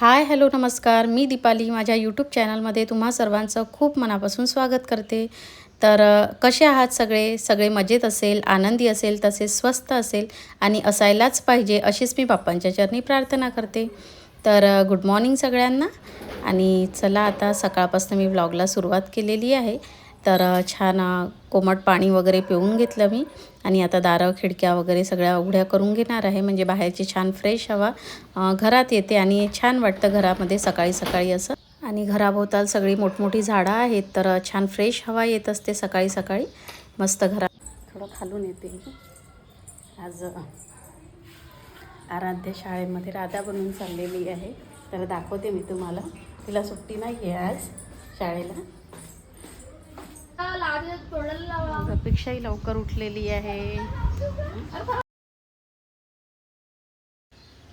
Hi hello नमस्कार. मी दीपाली. माझ्या YouTube चॅनलमध्ये तुम्हा सर्वांचं खूप मनापासून स्वागत करते. तर कसे आहात सगळे? सगळे मजेत असेल आनंदी असेल तसेच स्वस्त असेल आणि असायलाच पाहिजे अशीच मी बाप्पांच्या चरणी प्रार्थना करते. तर गुड मॉर्निंग सगळ्यांना. आणि चला आता सकाळपासून मी व्लॉगला सुरुवात केलेली आहे. तर छान कोमट पाणी वगैरे पिऊन घेतलं मी आणि आता दारं खिडक्या वगैरे सगळ्या उघड्या करून घेणार आहे. म्हणजे बाहेरची छान फ्रेश हवा घरात येते आणि छान वाटतं घरामध्ये सकाळी सकाळी असं. आणि घराभोवताल सगळी मोठमोठी झाडं आहेत तर छान फ्रेश हवा येत असते सकाळी सकाळी. मस्त घरा थोडं खालून येते आज आराध्य शाळेमध्ये राधा बनून चाललेली आहे. तर दाखवते मी तुम्हाला. तिला सुट्टी नाही आहे आज शाळेला. अपेक्षाही लवकर उठलेली आहे.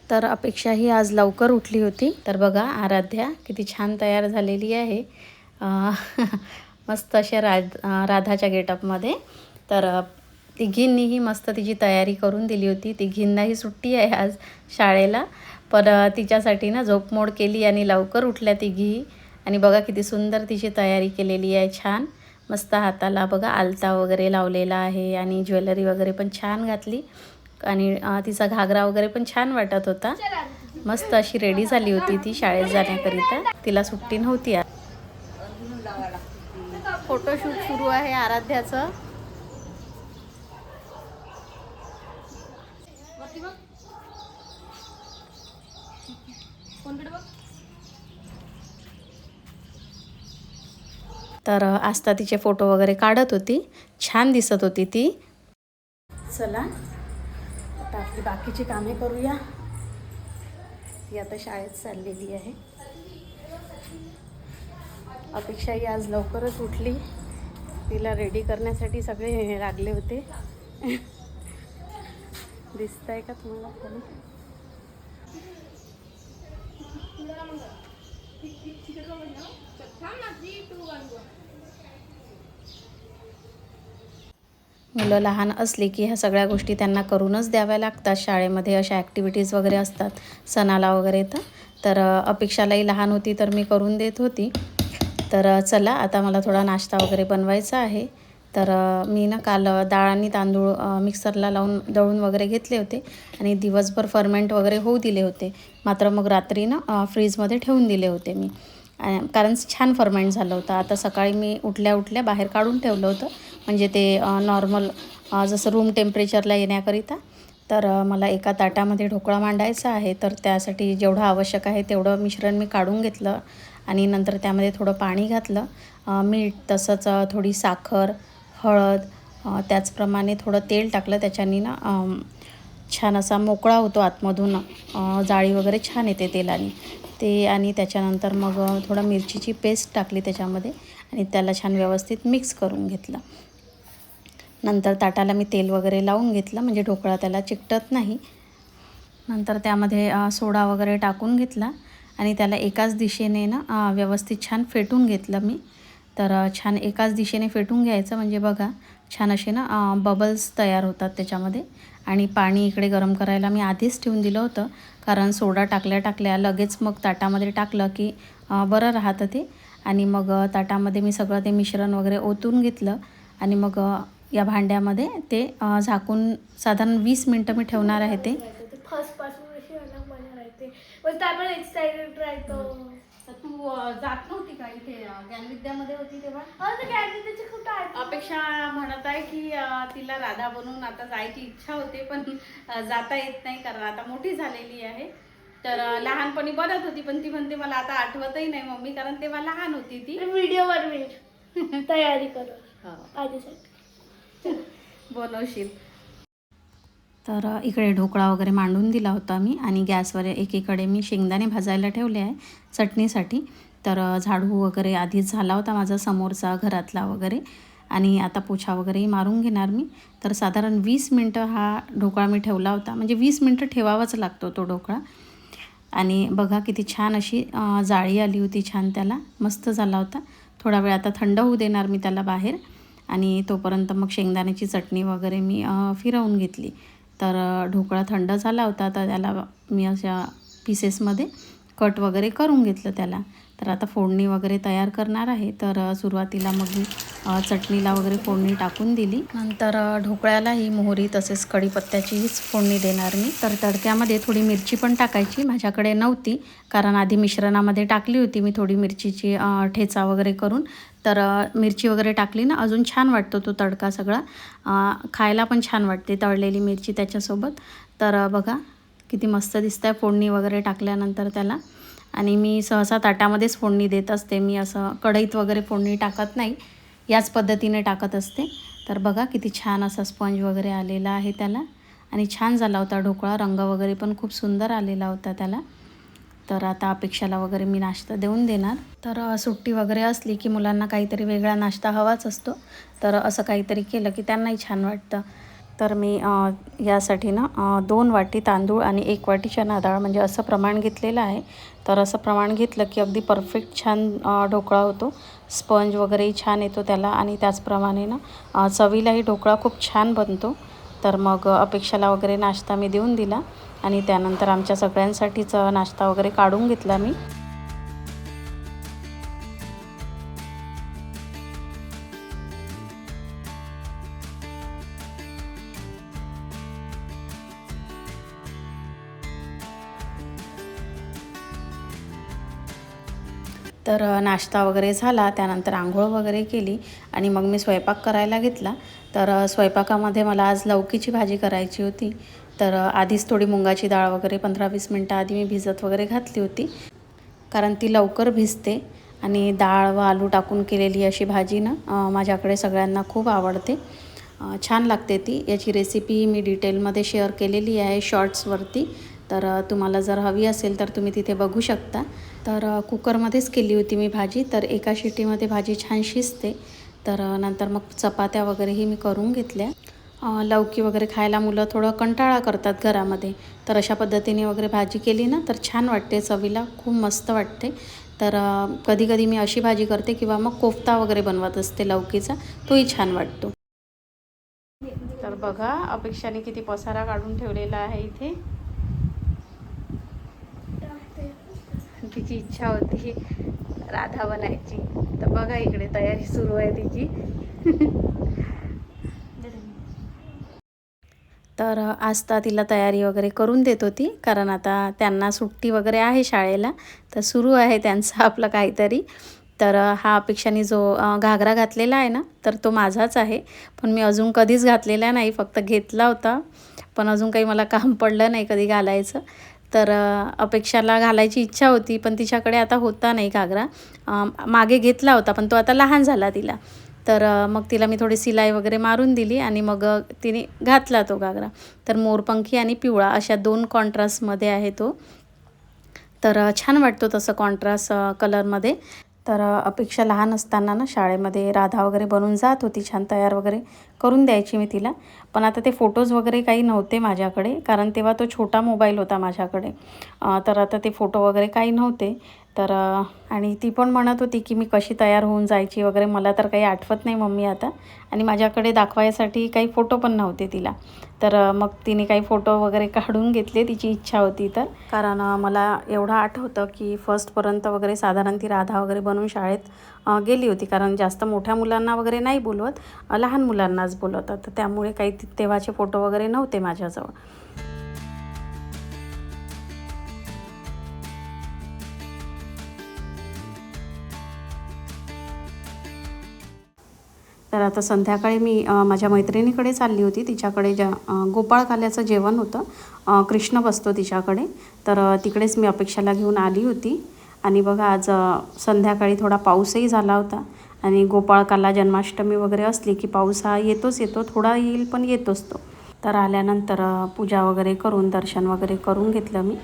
तर अपेक्षा ही आज लवकर उठली होती. तर बघा आराध्या किती छान तयार झालेली आहे. मस्त अशा राध राधाच्या गेटअपमध्ये. तर तिघींनीही मस्त तिची तयारी करून दिली होती. तिघींनाही सुट्टी आहे आज शाळेला. पण तिच्यासाठी ना झोपमोड केली आणि लवकर उठल्या तिघीही आणि बघा किती सुंदर तिची तयारी केलेली आहे. छान. मस्त हाताला बघा आलता वगैरे लावलेला आहे आणि ज्वेलरी वगैरे पण छान घातली. आणि तिचा घागरा वगैरे पण छान वाटत होता. मस्त अशी रेडी झाली होती ती शाळेत जाण्याकरिता. तिला सुट्टी नव्हती आज. फोटोशूट सुरू आहे आराध्याचं. तर आस्था तिचे फोटो वगैरे काढत होती. छान दिसत होती ती. चला आता आपली बाकीची कामे करूया. ती आता शाळेत चाललेली आहे. अपेक्षा ही आज लवकरच उठली. तिला रेडी करण्यासाठी सगळे लागले होते. दिसत आहे का तुम्हाला? खाली? मुलं लहान असली की ह्या सगळ्या गोष्टी त्यांना करूनच द्याव्या लागतात. शाळेमध्ये अशा ॲक्टिव्हिटीज वगैरे असतात. सणाला वगैरे तर. तर अपेक्षालाही लहान होती तर मी करून देत होती. तर चला आता मला थोडा नाश्ता वगैरे बनवायचा आहे. तर मी ना काल डाळ आणि तांदूळ मिक्सरला लावून दळून वगैरे घेतले होते आणि दिवसभर फर्मेंट वगैरे होऊ दिले होते. मात्र मग रात्री ना फ्रीजमध्ये ठेवून दिले होते मी. कारण छान फर्मेंट झालं होतं. आता सकाळी मी उठल्या उठल्या बाहेर काढून ठेवलं होतं. म्हणजे ते नॉर्मल जसं रूम टेम्परेचरला येण्याकरिता. तर मला एका ताटामध्ये ढोकळा मांडायचा आहे. तर त्यासाठी जेवढं आवश्यक आहे तेवढं मिश्रण मी काढून घेतलं आणि नंतर त्यामध्ये थोडं पाणी घातलं. मीठ तसंच थोडी साखर हळद त्याचप्रमाणे थोडं तेल टाकलं त्याच्यानी ना छान असा मोकळा होतो आतमधून जाळी वगैरे छान येते तेलाने. ते आणि त्याच्यानंतर मग थोडं मिरचीची पेस्ट टाकली त्याच्यामध्ये आणि त्याला छान व्यवस्थित मिक्स करून घेतलं. नंतर ताटाला मी तेल वगैरे लावून घेतलं म्हणजे ढोकळा त्याला चिकटत नाही. नंतर त्यामध्ये सोडा वगैरे टाकून घेतला आणि त्याला एकाच दिशेने ना व्यवस्थित छान फेटून घेतलं मी. तर छान एकाच दिशेने फेटून घ्यायचं. म्हणजे बघा छान असे ना बबल्स तयार होतात त्याच्यामध्ये. आणि पाणी इकडे गरम करायला मी आधीच ठेवून दिलं होतं. कारण सोडा टाकल्या टाकल्या लगेच मग ताटामध्ये टाकलं की बरं राहतं ते. आणि मग ताटामध्ये मी सगळं ते मिश्रण वगैरे ओतून घेतलं. आणि मग या भांड्यामध्ये ते झाकून साधारण वीस मिनटं मी ठेवणार आहे ते. फर्स्ट तू जात नव्हती का इथे ज्ञानविद्यामध्ये होती तेव्हा? खूप अपेक्षा म्हणत आहे की तिला राधा बनवून आता जायची इच्छा होते पण जाता येत नाही कारण आता मोठी झालेली आहे. तर लहानपणी बनत होती पण ती म्हणते मला आता आठवतही नाही मम्मी कारण तेव्हा लहान होती ती. व्हिडिओ बनवेल तयारी करून हो, आधीसाठी बनवशील. तर इकडे ढोकळा वगैरे मांडून दिला होता मी आणि गॅसवर एकीकडे मी शेंगदाणे भाजायला ठेवले आहे चटणीसाठी. तर झाडू वगैरे आधीच झाला होता माझा समोरचा घरातला वगैरे आणि आता पोछा वगैरेही मारून घेणार मी. तर साधारण वीस मिनटं हा ढोकळा मी ठेवला होता. म्हणजे वीस मिनटं ठेवावाच लागतो तो ढोकळा. आणि बघा किती छान अशी जाळी आली होती छान त्याला. मस्त झाला होता. थोडा वेळ आता थंड होऊ देणार मी त्याला बाहेर आणि तोपर्यंत मग शेंगदाण्याची चटणी वगैरे मी फिरवून घेतली. तर ढोकळा थंड झाला होता तर त्याला मी अशा पीसेसमध्ये कट वगैरे करून घेतलं त्याला. तर आता फोडणी वगैरे तयार करणार आहे. तर सुरुवातीला मग मी चटणीला वगैरे फोडणी टाकून दिली. नंतर ढोकळ्यालाही मोहरी तसेच कढीपत्त्याचीच फोडणी देणार मी. तर तडक्यामध्ये थोडी मिरची पण टाकायची. माझ्याकडे नव्हती कारण आधी मिश्रणामध्ये टाकली होती. मी थोडी मिरचीची ठेचा वगैरे करून तर मिरची वगैरे टाकली ना अजून छान वाटतो तो तडका सगळा. खायला पण छान वाटते तळलेली मिरची त्याच्यासोबत. तर बघा किती मस्त दिसतं आहे फोडणी वगैरे टाकल्यानंतर त्याला. आणि मी सहसा ताटामध्येच फोडणी देत असते. मी असं कढईत वगैरे फोडणी टाकत नाही. याच पद्धतीने टाकत असते. तर बघा किती छान असा स्पंज वगैरे आलेला आहे त्याला. आणि छान झाला होता ढोकळा. रंग वगैरे पण खूप सुंदर आलेला होता त्याला. तर आता अपेक्षाला वगैरे मी नाश्ता देऊन देणार. तर सुट्टी वगैरे असली की मुलांना काहीतरी वेगळा नाश्ता हवाच असतो. तर असं काहीतरी केलं की त्यांनाही छान वाटतं. तर मी यासाठी ना दोन वाटी तांदूळ आणि एक वाटी चणा डाळ म्हणजे असं प्रमाण घेतलेलं आहे. तर असं प्रमाण घेतलं की अगदी परफेक्ट छान ढोकळा होतो. स्पंज वगैरेही छान येतो त्याला आणि त्याचप्रमाणे ना चवीलाही ढोकळा खूप छान बनतो. तर मग अपेक्षाला वगैरे नाश्ता मी देऊन दिला आणि त्यानंतर आमच्या सगळ्यांसाठीच नाश्ता वगैरे काढून घेतला मी. तर नाश्ता वगैरे झाला त्यानंतर आंघोळ वगैरे केली आणि मग मी स्वयंपाक करायला घेतला. तर स्वयंपाकामध्ये मला आज लौकीची भाजी करायची होती. तर आधीच थोडी मुंगाची डाळ वगैरे पंधरा वीस मिनटं आधी मी भिजत वगैरे घातली होती. कारण ती लवकर भिजते आणि डाळ व आलू टाकून केलेली अशी भाजी ना माझ्याकडे सगळ्यांना खूप आवडते. छान लागते ती. याची रेसिपी मी डिटेलमध्ये शेअर केलेली आहे शॉर्ट्सवरती. तर तुम्हाला जर हवी असेल तर तुम्ही तिथे बघू शकता. तर कुकरमध्येच केली होती मी भाजी. तर एका शिटीमध्ये भाजी छान शिजते. तर नंतर मग चपात्या वगैरेही मी करून घेतल्या. लौकी वगैरे खायला मुलं थोडं कंटाळा करतात घरामध्ये. तर अशा पद्धतीने वगैरे भाजी केली ना तर छान वाटते चवीला. खूप मस्त वाटते. तर कधी कधी मी अशी भाजी करते किंवा मग कोफ्ता वगैरे बनवत असते लौकीचा तोही छान वाटतो. तर बघा अपेक्षाने किती पसारा काढून ठेवलेला आहे इथे. तिची इच्छा होती राधा बनायची. तर बघा इकडे तयारी सुरू आहे तिची. तर आज तिला तयारी वगैरे करून देत होती कारण आता त्यांना सुट्टी वगैरे आहे शाळेला तर सुरू आहे त्यांचं आपलं काहीतरी. तर हा अपेक्षाने जो घागरा घातलेला आहे ना तर तो माझाच आहे. पण मी अजून कधीच घातलेला नाही फक्त घेतला होता. पण अजून काही मला काम पडलं नाही कधी घालायचं. तर अपेक्षाला घालायची इच्छा होती पण तिच्याकडे आता होता नाही घागरा. मागे घेतला होता पण तो आता लहान झाला तिला. तर मग तिला मी थोडी सिलाई वगैरे मारून दिली आणि मग तिने घातला तो घागरा. तर मोरपंखी आणि पिवळा अशा दोन कॉन्ट्रास्टमध्ये आहे तो. तर छान वाटतो तसं कॉन्ट्रास्ट कलरमध्ये तर अपेक्षा लहान असताना ना शाळेमध्ये राधा वगैरे बनून जात होती छान तयार वगैरे करून द्यायची मी तिला. पण आता ते फोटोज वगैरे काही नव्हते माझ्याकडे कारण तेव्हा तो छोटा मोबाईल होता माझ्याकडे. तर आता ते फोटो वगैरे काही नव्हते. तर आणि ती पण म्हणत होती की मी कशी तयार होऊन जायची वगैरे. मला तर काही आठवत नाही मम्मी आता. आणि माझ्याकडे दाखवायसाठी काही फोटो पण नव्हते तिला. तर मग तिने काही फोटो वगैरे काढून घेतले तिची इच्छा होती तर. कारण मला एवढं आठवतं की फर्स्टपर्यंत वगैरे साधारण ती राधा वगैरे बनवून शाळेत गेली होती. कारण जास्त मोठ्या मुलांना वगैरे नाही बोलवत लहान मुलांनाच बोलवतात. तर त्यामुळे काही तेव्हाचे फोटो वगैरे नव्हते माझ्याजवळ. तर आता संध्याकाळी मी माझ्या मैत्रिणीकडे चालली होती. तिच्याकडे ज्या गोपाळकाल्याचं जेवण होतं. कृष्ण बसतो तिच्याकडे. तर तिकडेच मी अपेक्षाला घेऊन आली होती. आणि बघा आज संध्याकाळी थोडा पाऊसही झाला होता. आणि गोपाळकाला जन्माष्टमी वगैरे असली की पाऊस हा येतोच येतो थोडा येईल पण येतोच तो तर आल्यानंतर पूजा वगैरे करून दर्शन वगैरे करून घेतलं मी.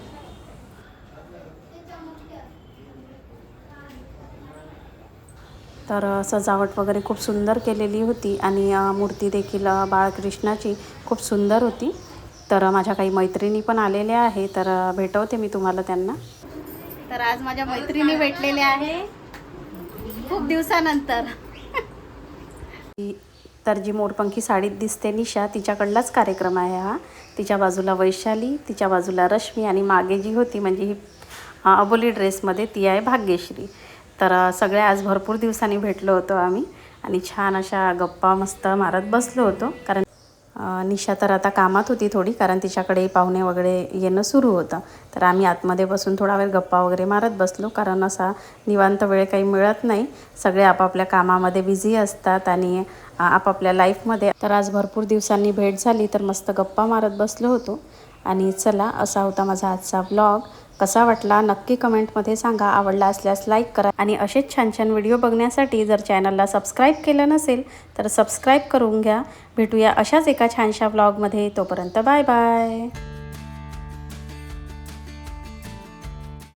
तर सजावट वगैरे खूप सुंदर केलेली होती आणि मूर्ती देखील बाळकृष्णाची खूप सुंदर होती. तर माझ्या काही मैत्रिणी पण आलेल्या आहे तर भेटवते मी तुम्हाला त्यांना. तर आज माझ्या मैत्रिणी भेटलेल्या आहे. खूप दिवसानंतर. तर जी मोरपंखी साडीत दिसते निशा तिच्याकडलाच कार्यक्रम आहे हा. तिच्या बाजूला वैशाली तिच्या बाजूला रश्मी आणि मागे जी होती म्हणजे ही अबोली ड्रेसमध्ये ती आहे भाग्यश्री. तर सगळे सगळ्या आज भरपूर दिवसांनी भेटलो होतो आम्ही आणि छान अशा गप्पा मस्त मारत बसलो होतो. कारण निशा तर आता कामात होती थोडी कारण तिच्याकडे पाहुणे वगैरे येणं सुरू होतं. तर आम्ही आतमध्ये बसून थोडा वेळ गप्पा वगैरे मारत बसलो कारण असा निवांत वेळ काही मिळत नाही. सगळे आपापल्या कामामध्ये बिझी असतात आणि आपापल्या लाईफमध्ये. तर आज भरपूर दिवसांनी भेट झाली तर मस्त गप्पा मारत बसलो होतो. आणि चला असा होता माझा आजचा ब्लॉग. कसा वाटला नक्की कमेंटमध्ये सांगा. आवडला असल्यास लाईक करा आणि असेच छान छान व्हिडिओ बघण्यासाठी जर चॅनलला सबस्क्राईब केलं नसेल तर सबस्क्राईब करून घ्या. भेटूया अशाच एका छानशा ब्लॉगमध्ये तोपर्यंत बाय बाय